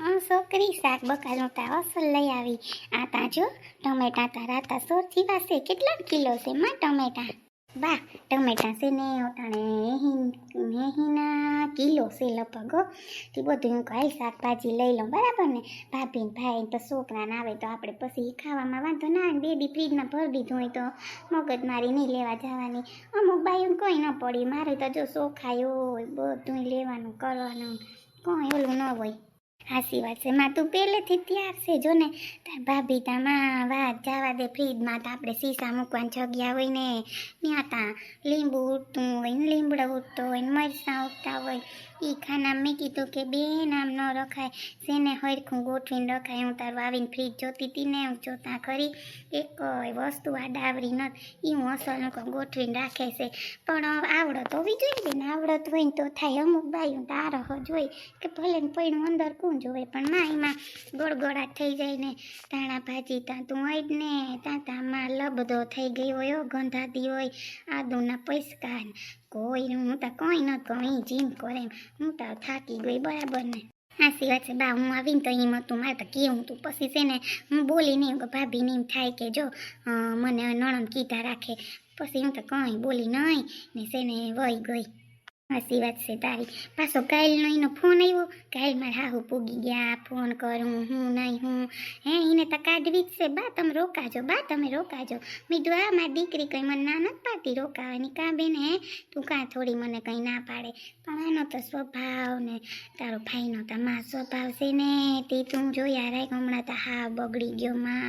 આ છોકરી શાક બકાલું તા અસલ લઈ આવી. આ તા જો ટમેટા તારા તા સો જીવાશે કેટલા કિલો છે માં ટમેટા? બા ટમેટા છે ને ઓટાણે મેહીના કિલો છે લગભગ તે બધું હું કાલ શાકભાજી લઈ લઉં બરાબર ને? ભાભી ભાઈ તો છોકરાને આવે તો આપણે પછી ખાવામાં વાંધો ના આવે બે દી ફ્રીજમાં ભરી દીધું હોય તો મગજ મારી નહીં લેવા જવાની. અમુક બાયું કોઈ ન પડી, મારે તો જો હોય બધું લેવાનું, કરવાનું, કોઈ ઓલું ન હોય. હાસી વાત છે. માં તું પહેલેથી તૈયાર છે, જો ને. તાર ભાભી તામાં વાત જવા દે ફ્રીજમાં તો આપણે સીસા મૂકવાની જગ્યા હોય ને. ત્યાં તાં લીંબુ ઉડતું હોય ને, લીમડો ઉડતો હોય ને, મરચાં ઉડતા હોય. એ ખાના મેં કીધું કે બે નામ ન રખાય. જેને હરખું ગોઠવીને રખાય. હું તારું આવીને ફ્રીજ જોતી હતી ને, હું જોતા ખરી. એક વસ્તુ આ ડાવરી નથી. એ હું અસલનું કહું ગોઠવીને રાખે છે. પણ આવડત હોવી જોઈએ ને આવડત હોય ને તો થાય. અમુક બાયું તારો હોય. કે ભલે ને પૈણું અંદર કોણ જોવે, પણ ના એમાં ગોળગોળાટ થઈ જાય ને તાણા ભાજી ત્યાં તું હોય ને. ત્યાં તામાં લબધો થઈ ગઈ હોય ગંધાતી હોય. આદુના પૈસકા કોઈ હું તો કોઈ ન કહું જીમ કરે. હું તો થાકી ગઈ, બરાબર ને. હાસી વાત છે, બા, હું આવીને તો એમ હતું, મારે તો કેવું તું પછી છે ને, હું બોલી નહીં કે ભાભીને એમ થાય કે જો મને નણંદ કીધા રાખે. પછી હું તો કંઈ બોલી નહીં, ને છે ને વહી ગઈ. હાસી વાત છે તારી પાછો કાલનો એનો ફોન આવ્યો કાલ મારે હાહુ પૂગી ગયા ફોન કરું હું નહીં હું હે એને તો કાઢવી જ છે બા તમે રોકાજો બા તમે રોકાજો મેં કીધું આ મારી દીકરી કંઈ મને ના નથી પાતી રોકાવાની કાં બેન હે તું કાં થોડી મને કંઈ ના પાડે પણ એનો તો સ્વભાવ ને તારો ભાઈનો તો માં સ્વભાવ છે ને તે તું જોયા રાખ હમણાં તો હાવ બગડી ગયો માં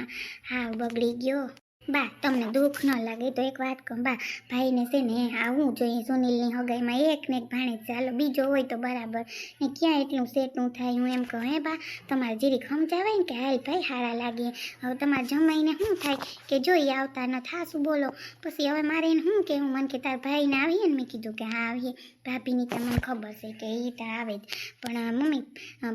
હાવ બગડી ગયો બા, તમને દુઃખ ન લાગે તો એક વાત કહું. બા, ભાઈને છે ને આવું જોઈએ. સુનિલની હગાઈમાં એક ને એક ભાણે ચાલો. બીજો હોય તો બરાબર. ને ક્યાં એટલું સેટું થાય? હું એમ કહું, હે બા, તમારે જીરી સમજાવાય ને કે હાલ ભાઈ હારા લાગે. હવે તમારે જમાઈને શું થાય કે જોઈ આવતા ન થાશું બોલો. પછી હવે મારે એને શું કહેવું? મને કે તાર ભાઈને આવીએ ને મેં કીધું કે હા, આવીએ. ભાભીની તો મને ખબર છે કે એ તો આવે જ. પણ મમ્મી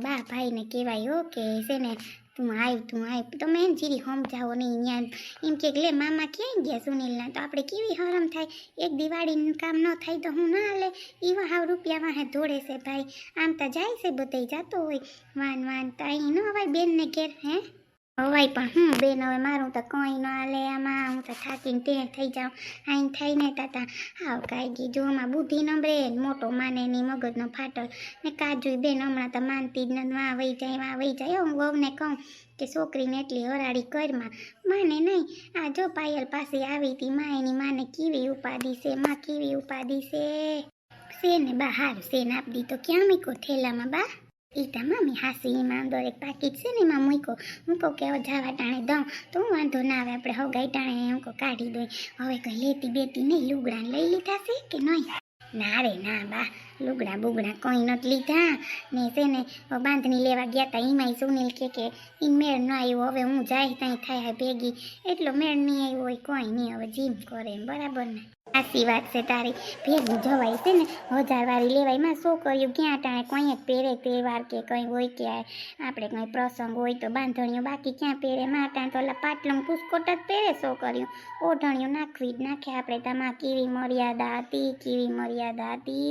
બા, ભાઈને કહેવાય હો કે છે ને તું આવ તું આવ તમે એને જીરી સમજાવો નહીં ત્યાં એમ. કે, લે, મામા ક્યાંય ગયા સુનિલના? તો આપણે કેવી હરમ થાય? એક દિવાળીનું કામ ન થાય તો હું ના હાલે? એવા હાવ રૂપિયા વાહે દોડે છે ભાઈ. આમ તો જાય છે બધાય જતો હોય. વાન વાન, તો અહીં ન અવાય બેનને ઘેર, હે? હવાય પણ હું બેન, હવે મારું તો કંઈ ન હાલે. આમાં હું તો થાકીને તે થઈ જાઉં. આઈને થઈને તાતા હાવ કાંઈ કીધું આમાં બુદ્ધિ નંબરે મોટો માને ની મગજનો ફાટલ ને કાજુ બેન હમણાં તો માનતી જ ન વાં વહી જાય, વાં વહી જાય. હું વહુને કહું કે છોકરીને એટલી હરાડી કરમાં માને નહીં. આ જો પાયલ પાસે આવી હતી, માં એની માને કેવી ઉપાધિ છે? માં કેવી ઉપાધિ છે? ને બા? હાર છે ને આપી તો ક્યાં મીકો થેલામાં બા? ઈ તા મમ્મી હાસી અંદર એક પાકીટ છે ને એમાં મૂકો. હું કહું કે હવે જાવા ટાણે દઉં. તો હું વાંધો ના આવે, આપણે હગાઈ ટાણે હું કહું કાઢી દઈ હવે કંઈ લેતી બેતી નહીં. લુગડા લઈ લીધા છે કે નહીં? ના રે, ના બા. લુગડા બુગડા કોઈ નથી લીધા. ને છે ને, હવે બાંધણી લેવા ગયા હતા એમાંય સુનિલ કે કે એ મેળ ન આવ્યો હવે હું જાય ત્યાં થાય ભેગી. એટલો મેળ નહીં આવ્યો હોય, કોઈ નહીં. હવે જીમ કરે એમ બરાબર ને? સાચી વાત છે તારી. ભેગું જવાય છે ને, હજાર વાળી લેવાય. માં શું કર્યું? ક્યાં ટાણે કોઈ જ પહેરે તહેવાર કે કંઈ હોય કે આપણે કંઈ પ્રસંગ હોય તો બાંધણીઓ બાકી ક્યાં પહેરે? માં ટાણે તો ઓલા પાટલું પુસ્કોટ જ પહેરે, શું કર્યું? ઓઢણીઓ નાખવી જ નાખે. આપણે તમા કેવી મર્યાદા હતી, કેવી મર્યાદા હતી.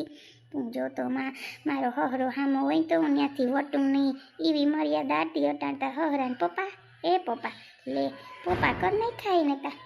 તું જો તો માં, મારો હહરો હામો હોય તો હું ત્યાંથી વટું નહીં. એવી મર્યાદા હતી. અટાણતા હહરા પપ્પા. એ પપ્પા, લે, પપ્પા કર નહીં ખાઈ ને તા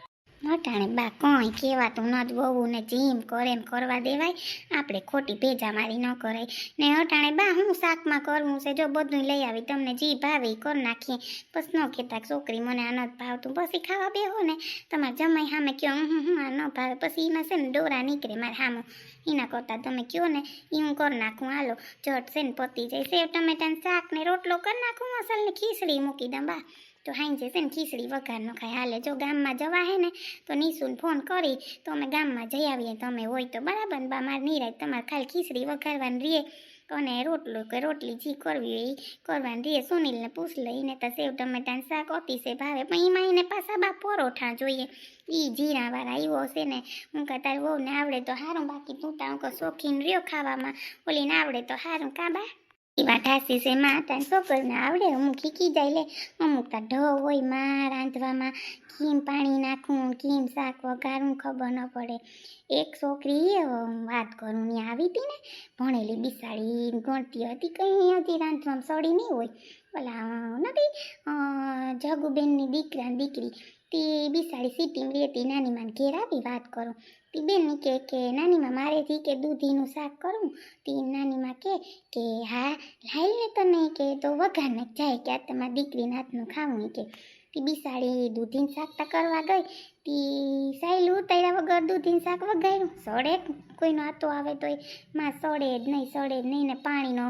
અટાણે બા કોઈ કહેવાતું નથી વહુ ને જીમ કરે ને કરવા દેવાય. આપણે ખોટી ભેજા મારી ન કરાય. ને અટાણે, બા, હું શાકમાં કરવું છે? જો બધું લઈ આવી, તમને જી ભાવે કરી નાખીએ. બસ ન કહેતા છોકરી મને આ નથી ભાવતું. પછી ખાવા બેહો ને. તમારે જમાઈ સામે કયો હું હું આ ન ભાવે. પછી એમાં છે ને ડોરા નીકળે મારે સામો એના કરતાં તમે કયો ને એ હું કરી નાખું. હાલો ચટ છે ને પતી જાય. સેવ ટમેટાને શાક ને રોટલો કરી નાખું. અસલ ને ખીચડી મૂકી દઉં, બા. તો હાઈ છે ને ખીચડી વઘારનો ખાય હાલે. જો ગામમાં જવા હે ને, તો નીસુને ફોન કરી, તો અમે ગામમાં જઈ આવીએ. તમે હોય તો બરાબર બા, મારે નિરાય, તમારે ખાલી ખીચડી વઘારવાની રીએ અને રોટલો કે રોટલી જી કરવી હોય એ કરવાની રીએ સુનિલને પૂછ લઈને તો સેવ ટમેટાનું શાક અતિશય ભાવે. પણ એમાં એને પાછા બા પરોઠા જોઈએ. એ જીરાવાળા આવ્યો છે ને, હું કહે, તારી વહુને આવડે તો સારું બાકી તું તો હું કહું શોખીન રહ્યો ખાવામાં. ઓલીને આવડે તો સારું કાં બા? એ વાત છે, માં તાર આવડે, અમુક શીખી જાય લે. અમુક તો ઢ હોય, માં રાંધવામાં કેમ પાણી નાખવું કેમ શાક વઘારવું ખબર ન પડે. એક છોકરી વાત કરું, ને આવી હતી ને, ભણેલી બિસાડી ગણતી હતી કંઈ હતી રાંધવામાં સડી નહીં હોય. ઓલા નથી જગુબેનની દીકરા દીકરી. તે બિસાડી સિટીમાં રહેતી નાનીમાં ઘેર આવી વાત કરું. તી બેન કે કે નાનીમાં મારેથી કે દૂધીનું શાક કરું. તી નાનીમાં કે કે, હા, લાઈ લે તને કે, તો વઘાર ને જાય કે આ તમારી દીકરીના હાથનું ખાવું કે. તી બિસાડી દૂધીનું શાક તા કરવા ગઈ. તી સાયલું ઉતાર્યા વગર દૂધીનું શાક વઘાર્યું. સડે કોઈનો આતો આવે તોયમાં સડે જ નહીં, સડે જ નહીં ને પાણીનો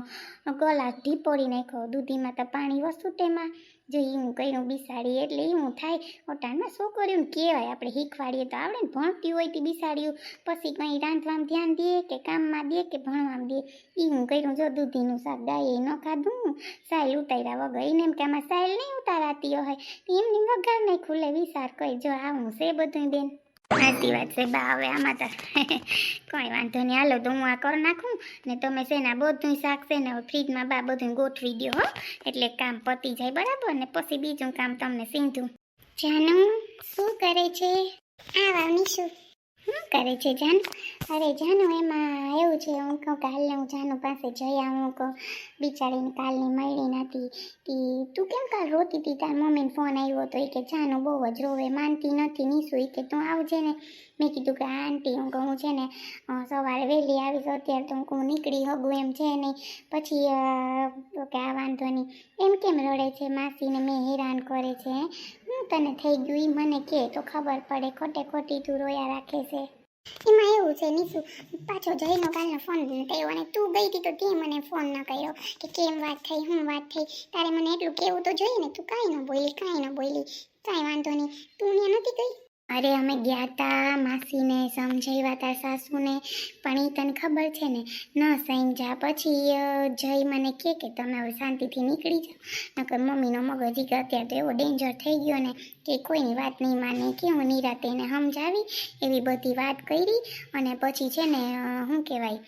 ગલાસ ઢીપોડી નાખ્યો. દૂધીમાં તો પાણી વસ્તુ તેમાં જો એવું કર્યું બિસાડી એટલે એવું થાય. ઓટાણમાં છોકરીઓને કહેવાય આપણે શીખવાડીએ તો આવડે ને ભણતી હોય તે બિસાડીઓ પછી કંઈ રાંધવામાં ધ્યાન દે કે કામમાં દે કે ભણવામાં દે? એવું કર્યું જો દૂધીનું શાક ગાય ન ખાધું. સાયલ ઉતાર્યા વગર. એને એમ કે આમાં સાયલ નહીં ઉતારાતી હોય. એમની વઘાર નહીં ખુલે વિચાર કહી જો આવું છે બધું બેન. સાચી વાત છે, બા, હવે આમાં તો કોઈ વાંધો નહીં. હાલો, તો હું આ કરી નાખું ને તમે છે ને બધું શાક છે ને ફ્રીજમાં બા બધું ગોઠવી દો હો. એટલે કામ પતી જાય, બરાબર? ને પછી બીજું કામ તમને સીંધું. જાનું, શું કરે છે? નીશુ શું કરે છે જાનુ? અરે જાનુ, એમાં એવું છે, હું કહું કાલે હું જાનુ પાસે જઈ આવું. કહું, બિચારીને કાલની મળી નથી તી, તું કેમ કાલ રોતી હતી તાર મમ્મીને ફોન આવ્યો હતો એ કે જાનુ બહુ જ રોવે, માનતી નથી નીસુ. એ કે તું આવજે ને. મેં કીધું કે આંટી, હું કહું છે ને સવારે વહેલી આવીશ. અત્યારે તો હું નીકળી હગું, એમ છે નહીં. પછી કે આ વાંધો નહીં. એમ કેમ રડે છે? માસીને મેં હેરાન કરે છે? હું? તને થઈ ગયું એ મને કે તો ખબર પડે. ખોટે ખોટી તું રોયા રાખે છે. એમાં એવું છે નીસુ પાછો જઈનો કાલનો ફોન થયો અને તું ગઈ હતી તો તે મને ફોન ન કર્યો કે કેમ વાત થઈ, હું વાત થઈ? તારે મને એટલું કેવું તો જોઈએ ને, તું કાંઈ ન બોલી, કાંઈ ન બોલી, કાંઈ વાંધો નહીં. તું ત્યાં નથી ગઈ? અરે અમે ગયા તા માસીને સમજાવ્યા તા સાસુને, પણ એ તને ખબર છે ને, ન સમજ્યા પછી જઈ મને કહે કે તમે હવે શાંતિથી નીકળી જાઓ. નકર મમ્મીનો મગજ કે અત્યારે તો એવો ડેન્જર થઈ ગયો ને કે કોઈની વાત નહીં માને, કે હું નિરાતે એને સમજાવી એવી બધી વાત કરી અને પછી છે ને શું કહેવાય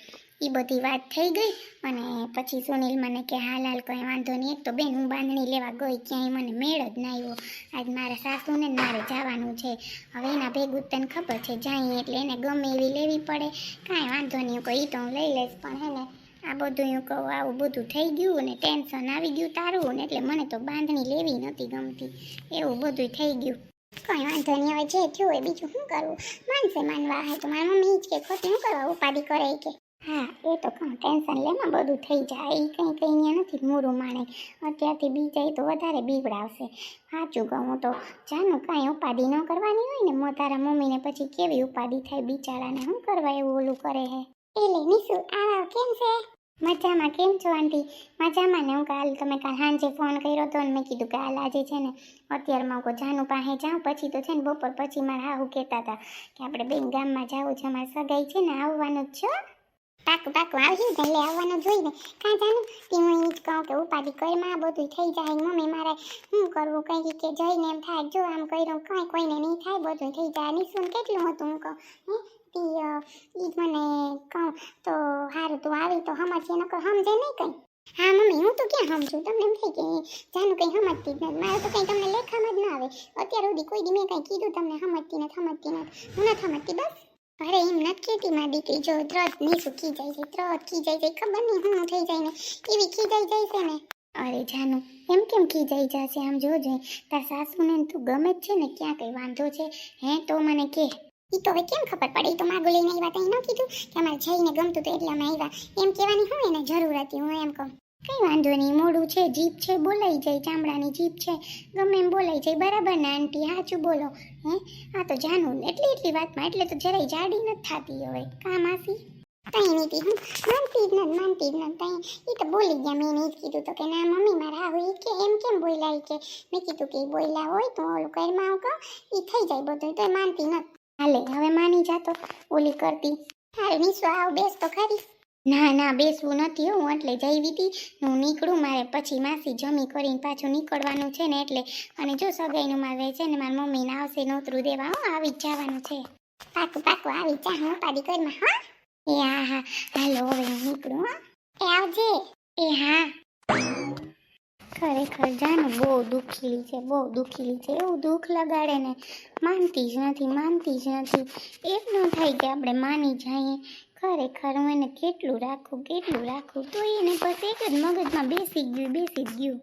એ બધી વાત થઈ ગઈ અને પછી સુનિલ મને કે, હાલ હાલ, કંઈ વાંધો નહીં. એક તો બેન, હું બાંધણી લેવા ગઈ, ક્યાંય મને મેળ જ ના આવ્યો. આજ મારા સાસુને જ મારે જવાનું છે. હવે એના ભેગું તને ખબર છે જાય એટલે એને ગમે એવી લેવી પડે. કાંઈ વાંધો નહીં કહું એ તો હું લઈ લઈશ, પણ હે ને, આ બધું હું કહું, આવું બધું થઈ ગયું અને ટેન્શન આવી ગયું તારું ને એટલે મને તો બાંધણી લેવી નથી ગમતી. એવું બધું થઈ ગયું. કંઈ વાંધો નહીં, હવે જે થયું હોય બીજું શું કરવું? માનશે માનવા, હે, તો મારી મમ્મી જ કે, ખોટી શું કરવા, ઉપાધિ કરે કે. હા, એ તો કહું ટેન્શન લેમાં બધું થઈ જાય એ કંઈ કંઈ અહીંયા નથી મોરું માણે. અત્યારથી બી જાય તો વધારે બીવડાવશે. સાચું કહું તો. જાનું કાંઈ ઉપાધિ ન કરવાની હોય ને મો તારા મમ્મીને પછી કેવી ઉપાધિ થાય બિચારાને શું કરવા એવું ઓલું કરે હે? એટલે નિશુ, આ કેમ છે? મજામાં કેમ છો, આંટી? મજામાં ને હું કાલ, તમે કાલ સાંજે ફોન કર્યો હતો ને મેં કીધું કે હાલ આજે છે ને, અત્યારમાં હું જાનું પાસે જાઉં, પછી તો છે ને બપોર પછી મારા હાહુ કહેતા હતા કે આપણે બેન ગામમાં જવું છે, અમારે સગાઈ છે ને, આવવાનું જ છો? પાકું પાકું. આવી ને આવવાનું જોઈ કાં જાનું? તે હું ઈ જ કહું કે ઉપાધિ કરીમાં બધું થઈ જાય મમ્મી મારે શું કરવું? કંઈ કે જઈને એમ થાય, જો આમ કર્યું, કાંઈ કોઈને નહીં થાય બધું થઈ જાય. નિશુન કેટલું હતું હું કહું? હે? તી એ જ મને કહું, તો સારું તું આવી તો સમજે નકર સમજે નહીં કંઈ. હા, મમ્મી, હું તો ક્યાં સમજું તમને એમ થાય કે જાનું કંઈ સમજતી જ નથી. મારે તો કંઈ તમને લેખામાં જ ના આવે. અત્યાર સુધી કોઈ દી મેં કંઈ કીધું તમને સમજતી નથી સમજતી નથી. હું નથી સમજતી બસ. અરે એમ નથી કહેતી મારી દીકરી. જો ત્રત નહીં ખી જાય છે ત્રત ખી જાય છે. ખબર નહીં હું થઈ જાય ને, એવી ખીજાઈ જાય છે ને. અરે જાનુ, એમ કેમ ખીજાઈ જશે આમ જોજે તાર સાસુને તું ગમે જ છે ને, ક્યાં કંઈ વાંધો છે, હે? તો મને કે એ તો હવે કેમ ખબર પડે? એ તો માગું લઈને આવ્યા તઈ ન કીધું કે અમારે જઈને ગમતું તો એટલે અમે આવ્યા. એમ કહેવાની હું એને જરૂર હતી, હું એમ કહું. કઈ વાંધો નહીં, મોડું છે, જીભ છે, બોલાઈ જાય, ચામડાની જીભ છે, ગમે એમ બોલાઈ જાય, બરાબર ને આંટી સાચું બોલો, હે? આ તો જાનું એટલી એટલી વાતમાં, એટલે તો જરાય જાડી નથી થતી હવે કામ માસી? કઈ નહીં હું માનતી જ નથી, માનતી જ નથી એ તો બોલી ગયા મેં એને કીધું તો કે, ના, મમ્મી, મારા ઈ કે, એમ કેમ બોલ્યા કે? મેં કીધું કે બોલ્યા હોય તો ઓલું કરમાં આવું કહું એ થઈ જાય બધું તો માનતી નથી. હાલે, હવે માની જાતો, ઓલી કરતી. હાલ નીચો આવ, બેસ તો ખરી. ના ના, બેસવું નથી હું, એટલે જઈ હતી હું નીકળું, મારે પછી માસી જમી કરીને પાછું નીકળવાનું છે ને એટલે. અને જો સગાઈનું મારે છે ને, મારી મમ્મીને આવશે નોતરું દેવા, હું, આવી જવાનું છે. પાકું પાકું, આવી જા, હું, પાડી કરીમાં હા. એ, હા હા, હાલો, હવે હું નીકળું, હા. એ, આવજે. એ, હા. ખરેખર જાને બહુ દુખીલી છે, બહુ દુખીલી છે. એવું દુઃખ લગાડે ને, માનતી જ નથી, માનતી જ નથી. એમ ન થાય કે આપણે માની જઈએ. ખરેખર હું એને કેટલું રાખું કેટલું રાખું? તો એને બસ એક જ મગજમાં બેસી ગયું બેસી ગયું.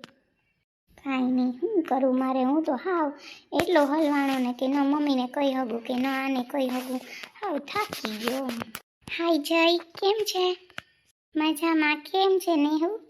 કાંઈ નહીં શું કરું મારે? હું તો હાવ એટલો હલવાણો ને કે ન મમ્મીને કહી હગું કે ન આને કહી હગું. હાવ થાકી ગયો હાય જય, કેમ છે? મજામાં, કેમ છે નેહુ?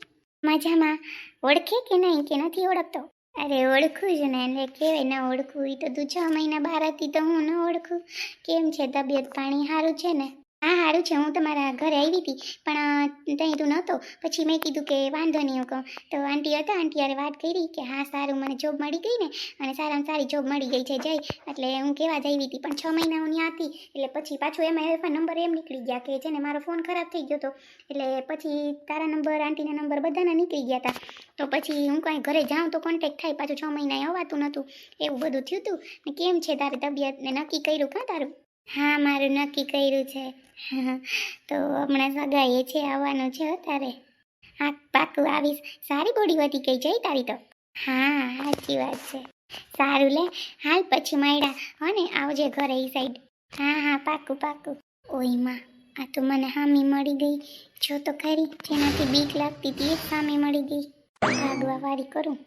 મજામાં. ઓળખે કે નહીં કે નથી ઓળખતો? અરે ઓળખું જ ને એટલે કેવાય ન ઓળખું? એ તો તું છ મહિના બહાર હતી તો હું ન ઓળખું. કેમ છે તબિયત પાણી? સારું છે ને? હા સારું છે. હું તમારા ઘરે આવી હતી, પણ ત્યાં તું નહોતો પછી મેં કીધું કે વાંધો નહીં, હું કહું. તો આંટી હતા, આંટી યારે વાત કરી કે, હા, સારું, મને જોબ મળી ગઈ ને. અને સારામાં સારી જોબ મળી ગઈ છે જઈ એટલે હું કહેવા જ આવી હતી, પણ છ મહિના હું ત્યાં હતી. એટલે પછી પાછું એમાં એફા નંબર એમ નીકળી ગયા કે છે ને મારો ફોન ખરાબ થઈ ગયો હતો. એટલે પછી તારા નંબર આંટીના નંબર બધાના નીકળી ગયા હતા તો પછી હું કાંઈ ઘરે જાઉં તો કોન્ટેક્ટ થાય. પાછું છ મહિના આવવાતું નહોતું એવું બધું થયું હતું ને કેમ છે તારી તબિયત? ને નક્કી કર્યું કાં તારું? હા, મારું નક્કી કર્યું છે. તો હમણાં સગાઈએ છે, આવવાનું છે તારે હા પાકું આવીશ. સારી બોડી વધી ગઈ જઈ તારી તો. હા, સાચી વાત છે. સારું લે. હાલ પછી મળ્યા. હો ને આવજે ઘરે એ સાઈડ હા હા પાકું પાકું ઓયમાં, આ તો મને હામી મળી ગઈ. જો તો ખરી, જેનાથી બીક લાગતી હતી સામે મળી ગઈ. ભાગવા વાળી કરું.